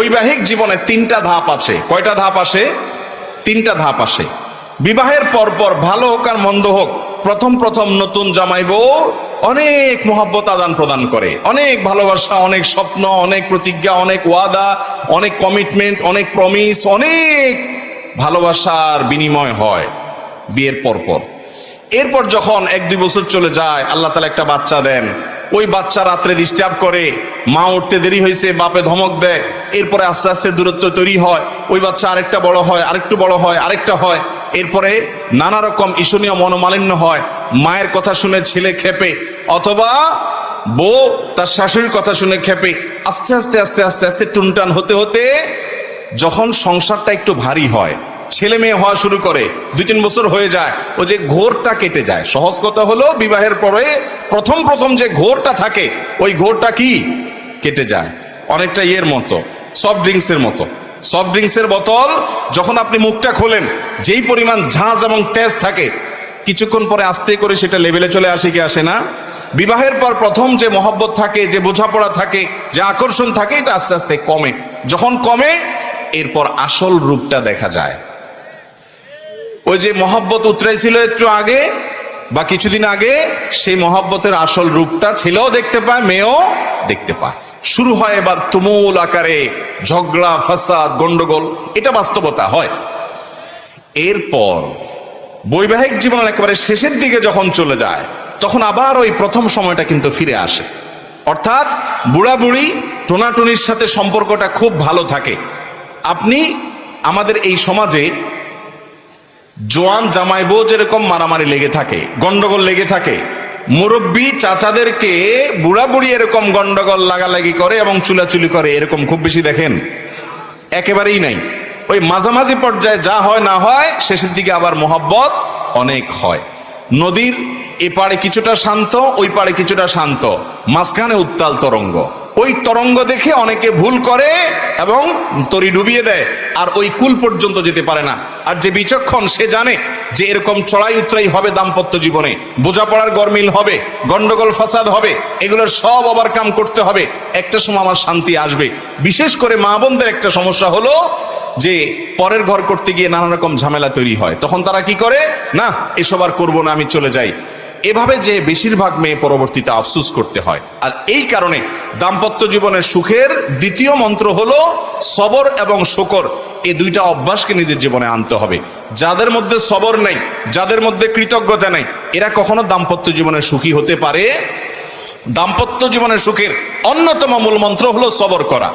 বৈবাহিক জীবনে তিনটা ধাপ আছে। কয়টা ধাপ আসে? তিনটা ধাপ আসে। বিবাহের পরপর ভালো হোক আর মন্দ হোক, প্রথম প্রথম নতুন জামাই বউ অনেক মহব্বত আদান প্রদান করে। অনেক ভালোবাসা, অনেক স্বপ্ন, অনেক প্রতিজ্ঞা, অনেক ওয়াদা, অনেক কমিটমেন্ট অনেক প্রমিস অনেক ভালোবাসার বিনিময় হয় বিয়ের পরপর। এরপর যখন এক দুই বছর চলে যায়, আল্লাহ তালা একটা বাচ্চা দেন। ওই বাচ্চা রাত্রে ডিস্টার্ব করে, মা উঠতে দেরি হয়েছে, বাপে ধমক দেয়, এরপরে আস্তে আস্তে দূরত্ব তৈরি হয়, ওই বাচ্চা আরেকটা বড় হয়, আরেকটু বড় হয়, আরেকটা হয়, এরপরে নানা রকম ঈশনীয় মনোমালিন্য হয়, মায়ের কথা শুনে ছেলে খেপে অথবা বউ তার শাশুড়ির কথা শুনে খেপে আস্তে আস্তে আস্তে আস্তে আস্তে টুনটান হতে হতে যখন সংসারটা একটু ভারী হয় ছেলে মেয়ে হওয়া শুরু করে, দুই তিন বছর হয়ে যায়, ও যে ঘোরটা কেটে যায়। সহজ কথা হলো বিবাহের পরে প্রথম প্রথম যে ঘোরটা থাকে, ওই ঘোরটা কি? কেটে যায়। অনেকটা ইয়ের মতো সফট ড্রিঙ্কসের মতো। সফট ড্রিঙ্কসের বোতল, যখন আপনি মুখটা খোলেন, যেই পরিমাণ ঝাঁজ এবং তেজ থাকে, কিছুক্ষণ পরে আস্তে করে সেটা লেভেলে চলে আসে কি আসে না? বিবাহের পর প্রথম যে মহব্বত থাকে, যে বোঝাপড়া থাকে, যে আকর্ষণ থাকে, এটা আস্তে আস্তে কমে। যখন কমে, এরপর আসল রূপটা দেখা যায়। ওই যে মহব্বত উতরাইছিল একটু আগে, বা কিছুদিন আগে, সেই মহব্বতের আসল রূপটা ছেলেও দেখতে পায়, মেয়েও দেখতে পায়। শুরু হয় এবার তুমুল আকারে, ঝগড়া, ফাসাদ, গন্ডগোল, এটা বাস্তবতা হয়। এরপর বৈবাহিক জীবন একেবারে শেষের দিকে যখন চলে যায়, তখন আবার ওই প্রথম সময়টা কিন্তু ফিরে আসে। অর্থাৎ বুড়া বুড়ি টোনাটুনির সাথে সম্পর্কটা খুব ভালো থাকে। আপনি আমাদের এই সমাজে জোয়ান জামাই বউ যেরকম মারামারি লেগে থাকে, গন্ডগোল লেগে থাকে, মুরব্বী চাচাদেরকে বুড়া বুড়ি এরকম গন্ডগোল লাগালাগি করে এবং চুলাচুলি করে এরকম খুব বেশি দেখেন? একেবারেই নাই। ওই মাঝামাঝি পর্যায়ে যা হয় না হয়, শেষের দিকে আবার মোহাব্বত অনেক হয়। নদীর এ পাড়ে কিছুটা শান্ত, ওই পাড়ে কিছুটা শান্ত, মাঝখানে উত্তাল তরঙ্গ। ওই তরঙ্গ দেখে অনেকে ভুল করে এবং তরি ডুবিয়ে দেয়, আর ওই কুল পর্যন্ত যেতে পারে না। আর যে বিচক্ষণ সে জানে যে এরকম চড়াই উতরাই হবে দাম্পত্য জীবনে। বোঝাপড়ার গরমিল হবে, গন্ডগোল ফাসাদ হবে, এগুলোর সব ওভারকাম করতে হবে। একটা সময় আমার শান্তি আসবে। বিশেষ করে মা বোনদের একটা সমস্যা হলো যে পরের ঘর করতে গিয়ে নানা রকম ঝামেলা তৈরি হয়। তখন তারা কি করে? না, এসব আর করব না, আমি চলে যাই। এভাবে যে বেশিরভাগ মেয়ে পরবর্তীতে আফসুস করতে হয়। আর এই কারণে দাম্পত্য জীবনের সুখের দ্বিতীয় মন্ত্র হলো সবর এবং শকর। এই দুইটা অভ্যাসকে নিজের জীবনে আনতে হবে। যাদের মধ্যে সবর নেই, যাদের মধ্যে কৃতজ্ঞতা নেই, এরা কখনো দাম্পত্য জীবনে সুখী হতে পারে। দাম্পত্য জীবনের সুখের অন্যতম মূল মন্ত্র হলো সবর করা।